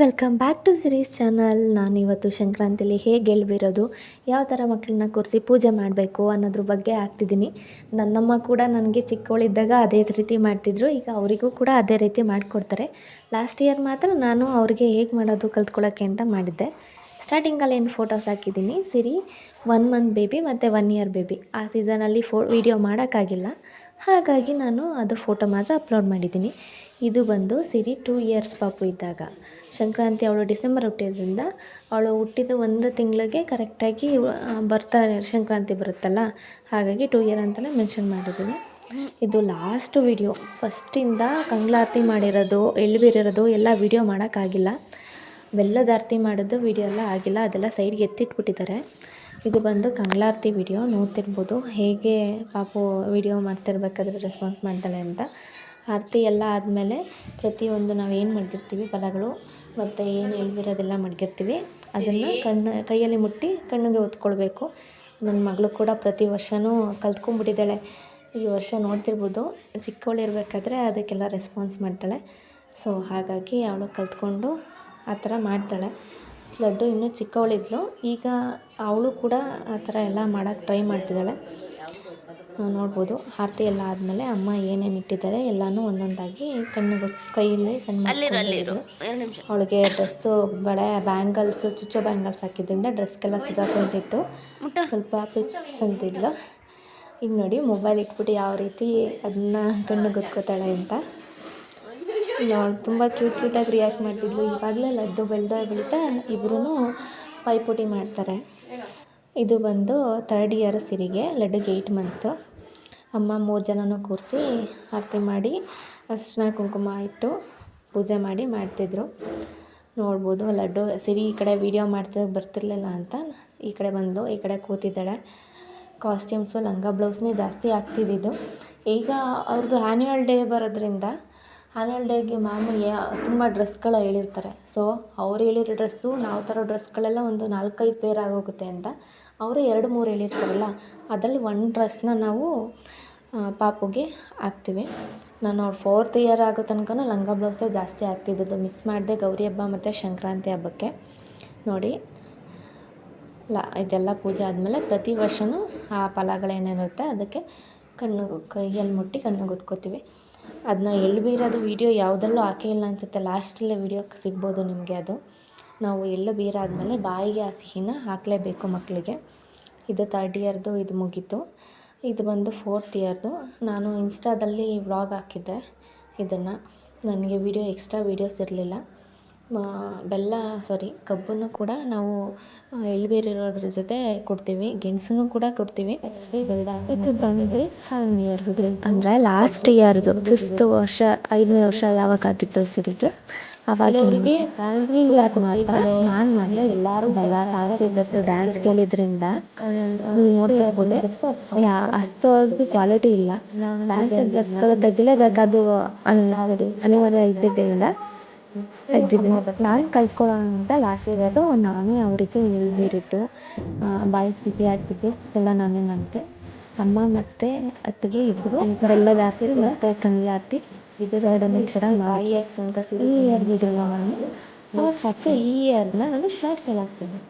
Welcome back to Siri's channel ನಾನು ಇವತ್ತು ಸಂಕ್ರಾಂತಿಲಿ ಹೇಗೆ ಗೆಲ್ಬಿರೋದು ಯಾವ ಥರ ಮಕ್ಕಳನ್ನ ಕೂರಿಸಿ ಪೂಜೆ ಮಾಡಬೇಕು ಅನ್ನೋದ್ರ ಬಗ್ಗೆ ಆಗ್ತಿದ್ದೀನಿ. ನನ್ನಮ್ಮ ಕೂಡ ನನಗೆ ಚಿಕ್ಕವಳಿದ್ದಾಗ ಅದೇ ರೀತಿ ಮಾಡ್ತಿದ್ರು, ಈಗ ಅವರಿಗೂ ಕೂಡ ಅದೇ ರೀತಿ ಮಾಡಿಕೊಡ್ತಾರೆ. ಲಾಸ್ಟ್ ಇಯರ್ ಮಾತ್ರ ನಾನು ಅವ್ರಿಗೆ ಹೇಗೆ ಮಾಡೋದು ಕಲ್ತ್ಕೊಳ್ಳೋಕ್ಕೆ ಅಂತ ಮಾಡಿದ್ದೆ. ಸ್ಟಾರ್ಟಿಂಗಲ್ಲಿ ಏನು ಫೋಟೋಸ್ ಹಾಕಿದ್ದೀನಿ ಸಿರಿ ಒನ್ ಮಂತ್ ಬೇಬಿ ಮತ್ತು ಒನ್ ಇಯರ್ ಬೇಬಿ ಆ ಸೀಸನಲ್ಲಿ ಫೋ ವೀಡಿಯೋ ಮಾಡೋಕ್ಕಾಗಿಲ್ಲ. ಹಾಗಾಗಿ ನಾನು ಅದು ಫೋಟೋ ಮಾತ್ರ ಅಪ್ಲೋಡ್ ಮಾಡಿದ್ದೀನಿ. ಇದು ಬಂದು ಸಿರಿ ಟೂ ಇಯರ್ಸ್ ಪಾಪು ಇದ್ದಾಗ. ಸಂಕ್ರಾಂತಿ ಅವಳು ಡಿಸೆಂಬರ್ ಹುಟ್ಟಿದ್ರಿಂದ ಅವಳು ಹುಟ್ಟಿದ ಒಂದು ತಿಂಗಳಿಗೆ ಕರೆಕ್ಟಾಗಿ ಬರ್ತಾರೆ ಸಂಕ್ರಾಂತಿ ಬರುತ್ತಲ್ಲ? ಹಾಗಾಗಿ ಟೂ ಇಯರ್ ಅಂತಲೇ ಮೆನ್ಷನ್ ಮಾಡಿದ್ದೀನಿ. ಇದು ಲಾಸ್ಟ್ ವಿಡಿಯೋ ಫಸ್ಟಿಂದ ಕಂಗ್ಲಾರತಿ ಮಾಡಿರೋದು ಎಳ್ಬೀರಿರೋದು ಎಲ್ಲ ವಿಡಿಯೋ ಮಾಡೋಕ್ಕಾಗಿಲ್ಲ. ಬೆಲ್ಲದ ಆರತಿ ಮಾಡೋದು ವಿಡಿಯೋ ಎಲ್ಲ ಆಗಿಲ್ಲ. ಅದೆಲ್ಲ ಸೈಡ್ಗೆ ಎತ್ತಿಟ್ಬಿಟ್ಟಿದ್ದಾರೆ. ಇದು ಬಂದು ಕಂಗ್ಲಾರತಿ ವಿಡಿಯೋ ನೋಡ್ತಿರ್ಬೋದು ಹೇಗೆ ಪಾಪು ವಿಡಿಯೋ ಮಾಡ್ತಿರ್ಬೇಕಾದ್ರೆ ರೆಸ್ಪಾನ್ಸ್ ಮಾಡ್ತಾಳೆ ಅಂತ. ಆರತಿ ಎಲ್ಲ ಆದಮೇಲೆ ಪ್ರತಿಯೊಂದು ನಾವು ಏನು ಮಡಗಿರ್ತೀವಿ, ಫಲಗಳು ಮತ್ತು ಏನು ಎಳ್ದಿರೋದೆಲ್ಲ ಮಡಗಿರ್ತೀವಿ. ಅದನ್ನು ಕಣ್ಣು, ಕೈಯಲ್ಲಿ ಮುಟ್ಟಿ ಕಣ್ಣಿಗೆ ಒತ್ಕೊಳ್ಬೇಕು ನನ್ನ ಮಗಳು ಕೂಡ ಪ್ರತಿ ವರ್ಷವೂ ಕಲ್ತ್ಕೊಂಡ್ಬಿಟ್ಟಿದ್ದಾಳೆ. ಈ ವರ್ಷ ನೋಡ್ತಿರ್ಬೋದು. ಚಿಕ್ಕವಳಿರ್ಬೇಕಾದ್ರೆ ಅದಕ್ಕೆಲ್ಲ ರೆಸ್ಪಾನ್ಸ್ ಮಾಡ್ತಾಳೆ. ಸೊ ಹಾಗಾಗಿ ಅವಳು ಕಲ್ತ್ಕೊಂಡು ಆ ಥರ ಮಾಡ್ತಾಳೆ. ಲಡ್ಡು ಇನ್ನೂ ಚಿಕ್ಕವಳಿದ್ಲು. ಈಗ ಅವಳು ಕೂಡ ಆ ಥರ ಎಲ್ಲ ಮಾಡೋಕ್ಕೆ ಟ್ರೈ ಮಾಡ್ತಿದ್ದಾಳೆ. ನೋಡ್ಬೋದು. ಆರತಿ ಎಲ್ಲ ಆದಮೇಲೆ ಅಮ್ಮ ಏನೇನು ಇಟ್ಟಿದ್ದಾರೆ ಎಲ್ಲನೂ ಒಂದೊಂದಾಗಿ ಕಣ್ಣಿಗೆ ಕೈಯಲ್ಲಿ ಸಣ್ಣ ಅವಳಿಗೆ ಡ್ರೆಸ್ಸು ಬಳೆ ಬ್ಯಾಂಗಲ್ಸು ಚುಚ್ಚೋ ಬ್ಯಾಂಗಲ್ಸ್ ಹಾಕಿದ್ರಿಂದ ಡ್ರೆಸ್ಗೆಲ್ಲ ಸಿಗಾಕೊಂತಿತ್ತು. ಸ್ವಲ್ಪ ಪಿಸ್ ಅಂತಿದ್ಲು. ಈಗ ನೋಡಿ ಮೊಬೈಲ್ ಇಟ್ಬಿಟ್ಟು ಯಾವ ರೀತಿ ಅದನ್ನ ಕಣ್ಣು ಗೊತ್ಕೋತಾಳೆ ಅಂತ. ತುಂಬ ಕ್ಯೂಟ್ ಕ್ಯೂಟಾಗಿ ರಿಯಾಕ್ಟ್ ಮಾಡ್ತಿದ್ಲು. ಇವಾಗಲೇ ಲಡ್ಡು ಬೆಳೆದ ಬೆಳೀತಾ ಇಬ್ಬರೂ ಪೈಪೋಟಿ ಮಾಡ್ತಾರೆ. ಇದು ಬಂದು ತರ್ಡ್ ಇಯರ್ ಸಿರಿಗೆ, ಲಡ್ಡುಗೆ ಏಯ್ಟ್ ಮಂತ್ಸು ಅಮ್ಮ ಮೂರು ಜನನೂ ಕೂರಿಸಿ ಆರತಿ ಮಾಡಿ ಅರಿಶಿನ ಕುಂಕುಮ ಇಟ್ಟು ಪೂಜೆ ಮಾಡಿ ಮಾಡ್ತಿದ್ರು. ನೋಡ್ಬೋದು, ಲಡ್ಡು ಸಿರಿ ಈ ಕಡೆ ವೀಡಿಯೋ ಮಾಡ್ತಿದ್ದಾಗ ಬರ್ತಿರ್ಲಿಲ್ಲ ಅಂತ. ಈ ಕಡೆ ಬಂದು ಈ ಕಡೆ ಕೂತಿದ್ದಾಳೆ. ಕಾಸ್ಟ್ಯೂಮ್ಸು ಲಂಗ ಬ್ಲೌಸ್ನೇ ಜಾಸ್ತಿ ಆಗ್ತಿದ್ದಿದ್ದು. ಈಗ ಅವ್ರದ್ದು ಆ್ಯನ್ಯುವಲ್ ಡೇ ಬರೋದ್ರಿಂದ ಆ್ಯನ್ಯುವಲ್ ಡೇಗೆ ಮಾಮೂಲಿ ತುಂಬ ಡ್ರೆಸ್ಗಳು ಹೇಳಿರ್ತಾರೆ. ಸೊ, ಅವ್ರು ಹೇಳಿರೋ ಡ್ರೆಸ್ಸು ನಾವು ತರೋ ಡ್ರೆಸ್ಗಳೆಲ್ಲ ಒಂದು ನಾಲ್ಕೈದು ಪೇರ್ ಆಗೋಗುತ್ತೆ ಅಂತ ಅವರು ಎರಡು ಮೂರು ಹೇಳಿರ್ತಾರಲ್ಲ, ಅದರಲ್ಲಿ ಒಂದು ಡ್ರೆಸ್ನ ನಾವು ಪಾಪುಗೆ ಹಾಕ್ತೀವಿ. ನಾನು ಅವ್ರು ಫೋರ್ತ್ ಇಯರ್ ಆಗೋ ತನಕನೂ ಲಂಗ ಬ್ಲೌಸೇ ಜಾಸ್ತಿ ಆಗ್ತಿದ್ದದ್ದು ಮಿಸ್ ಮಾಡಿದೆ ಗೌರಿ ಹಬ್ಬ ಮತ್ತು ಸಂಕ್ರಾಂತಿ ಹಬ್ಬಕ್ಕೆ. ನೋಡಿ, ಲ, ಇದೆಲ್ಲ ಪೂಜೆ ಆದಮೇಲೆ ಪ್ರತಿ ವರ್ಷವೂ ಆ ಫಲಗಳೇನೇನಿರುತ್ತೆ ಅದಕ್ಕೆ ಕಣ್ಣಿಗೆ ಕೈಯಲ್ಲಿ ಮುಟ್ಟಿ ಕಣ್ಣಿಗೆ ಹೊತ್ಕೋತೀವಿ ಅದನ್ನ ಎಳ್ಳು ಬೀರೋದು ವೀಡಿಯೋ ಯಾವುದರಲ್ಲೂ ಹಾಕೇ ಇಲ್ಲ ಅನಿಸುತ್ತೆ. ಲಾಸ್ಟಲ್ಲೇ ವೀಡಿಯೋ ಸಿಗ್ಬೋದು ನಿಮಗೆ ಅದು. ನಾವು ಎಳ್ಳು ಬೀರಾದಮೇಲೆ ಬಾಯಿಗೆ ಆ ಸಿಹಿನ ಹಾಕಲೇಬೇಕು ಮಕ್ಕಳಿಗೆ ಇದು ತರ್ಡ್ ಇಯರ್ದು ಇದು ಮುಗೀತು. ಇದು ಬಂದು ಫೋರ್ತ್ ಇಯರ್ದು ನಾನು ಇನ್ಸ್ಟಾದಲ್ಲಿ ವ್ಲಾಗ್ ಹಾಕಿದ್ದೆ ಇದನ್ನು. ನನಗೆ ವೀಡಿಯೋ ಎಕ್ಸ್ಟ್ರಾ ವೀಡಿಯೋಸ್ ಇರಲಿಲ್ಲ. ಬೆಲ್ಲ ಸಾರಿ ಕಬ್ಬನ್ನು ಕೂಡ ನಾವು ಎಳ್ಬೀರಿರೋದ್ರ ಜೊತೆ ಕೊಡ್ತೀವಿ ಗೆಣಸನ್ನು ಕೂಡ ಕೊಡ್ತೀವಿ. ಅಂದರೆ ಲಾಸ್ಟ್ ಇಯರ್ದು ಫಿಫ್ತ್ ವರ್ಷ ಐದನೇ ವರ್ಷ ಯಾವಾಗ ಆಗಿತ್ತು ಸಿರಿದು ಅವಾಗ ನಾನು ಮನೆ ಎಲ್ಲರೂ ಡ್ಯಾನ್ಸ್ ಕೇಳಿದ್ರಿಂದ ಯಾ ಅಷ್ಟು ಕ್ವಾಲಿಟಿ ಇಲ್ಲ. ಡ್ಯಾನ್ಸ್ ಡ್ರೆಸ್ಗಳು ತೆಗಿಲೇಬೇಕಾದು ಅನಿವಾರ್ಯ ಇದ್ದಿದ್ದರಿಂದ ತೆಗ್ದಿದ್ದೀನಿ ನಾನು ಕಲ್ತ್ಕೊಳ್ಳೋಣ ಅಂತ ಲಾಸ್ಟ್ ಇರೋದು ನಾನೇ ಅವರಿಗೆ ಹೇಳಿದ್ದು. ಬಾಯಿ ಪಿಪಿ ಆಡ್ತಿದ್ದೆ ಎಲ್ಲ ನಾನೇ ನಂತೆ. ಅಮ್ಮ ಮತ್ತು ಅತ್ತಿಗೆ ಇಬ್ಬರು ಬೆಲ್ಲದ ಜಾತಿ ಮತ್ತು ತಂಗಿ ಹಾಕಿ ಇದು ಎರಡನ್ನು ಚೆನ್ನಾಗಿ ಬಾಯಿ ಈ ಇಯರ್ಗಿದೆಲ್ಲ ನಾನು ಫಸ್ಟ್ ಈ ಅದನ್ನ ನಾನು ಶಾಸ್ತ್ರ ಆಗ್ತೀನಿ